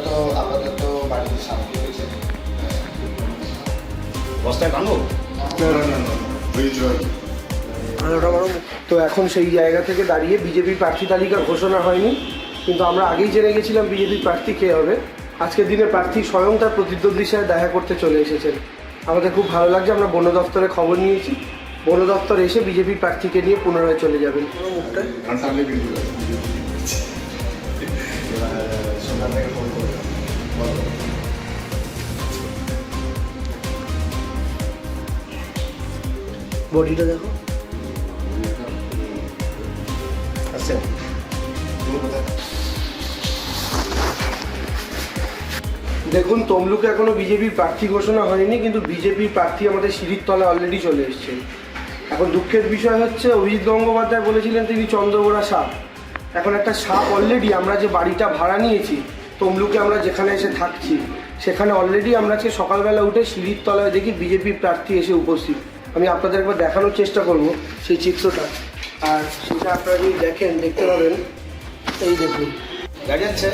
আপাতত আপাতত বাড়িতে শান্তি হয়েছে বস্তায় ভাঙো? তো এখন সেই জায়গা থেকে দাঁড়িয়ে বিজেপির প্রার্থী তালিকা ঘোষণা হয়নি। কিন্তু আমরা আগেই জেনে গেছিলাম বিজেপির প্রার্থী কে হবে। আজকের দিনে প্রার্থী স্বয়ং তার প্রতিদ্বন্দ্বীর সাথে দেখা করতে চলে এসেছেন। আমাদের খুব ভালো লাগছে আমরা বন দপ্তরে খবর নিয়েছি। বন দপ্তর এসে বিজেপি প্রার্থীকে নিয়ে পুনরায় চলে যাবেন। মুখটা বডিটা দেখো। আচ্ছা। দেখুন তমলুকে এখনও বিজেপির প্রার্থী ঘোষণা হয়নি কিন্তু বিজেপির প্রার্থী আমাদের সিঁড়ির তলায় অলরেডি চলে এসছে। এখন দুঃখের বিষয় হচ্ছে অভিজিৎ গঙ্গোপাধ্যায় বলেছিলেন তিনি চন্দ্রগোড়া সাপ। এখন একটা সাপ অলরেডি আমরা যে বাড়িটা ভাড়া নিয়েছি তমলুকে আমরা যেখানে এসে থাকছি সেখানে অলরেডি আমরা আজকে সকালবেলা উঠে সিঁড়ির তলায় দেখি বিজেপির প্রার্থী এসে উপস্থিত। আমি আপনাদের একবার দেখানোর চেষ্টা করব সেই চিত্রটা। আর সেটা আপনারা যদি দেখেন দেখতে পাবেন। এই দেখুন। গাড়ি আছে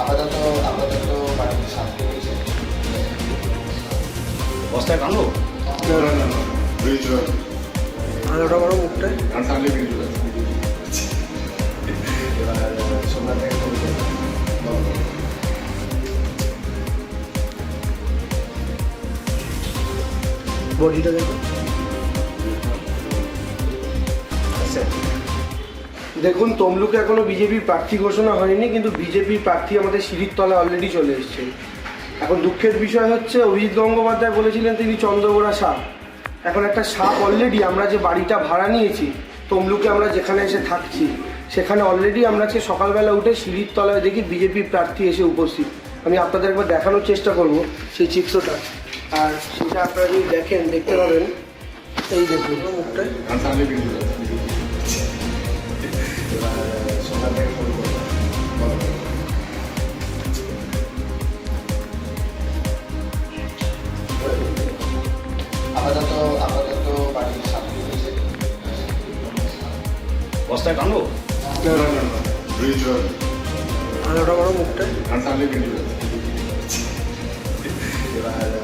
আপাতত আপাতত বাড়িতে শান্তি হয়েছে বস্তায় ভাঙো আলোটা বড় মুখটা? এবার বডিটা দেখো। আচ্ছা। দেখুন, তমলুকে এখনও বিজেপির প্রার্থী ঘোষণা হয়নি, কিন্তু বিজেপির প্রার্থী আমাদের সিঁড়ির তলায় অলরেডি চলে এসছে। এখন দুঃখের বিষয় হচ্ছে, অভিজিৎ গঙ্গোপাধ্যায় বলেছিলেন তিনি চন্দ্রগোড়া সাপ। এখন একটা সাপ অলরেডি আমরা যে বাড়িটা ভাড়া নিয়েছি, তমলুকে আমরা যেখানে এসে থাকছি, সেখানে অলরেডি আমরা আজকে সকালবেলা উঠে সিঁড়ির তলায় দেখি বিজেপির প্রার্থী এসে উপস্থিত। আমি আপনাদের একবার দেখানোর চেষ্টা করব সেই চিত্রটা। আর সেটা আপনারা যদি দেখেন দেখতে পাবেন এই দেখুন মুখটা। আপাতত আপাতত শান্তি হয়েছে বস্তায় ভাঙো আলোটা বড় মুখটা। এবার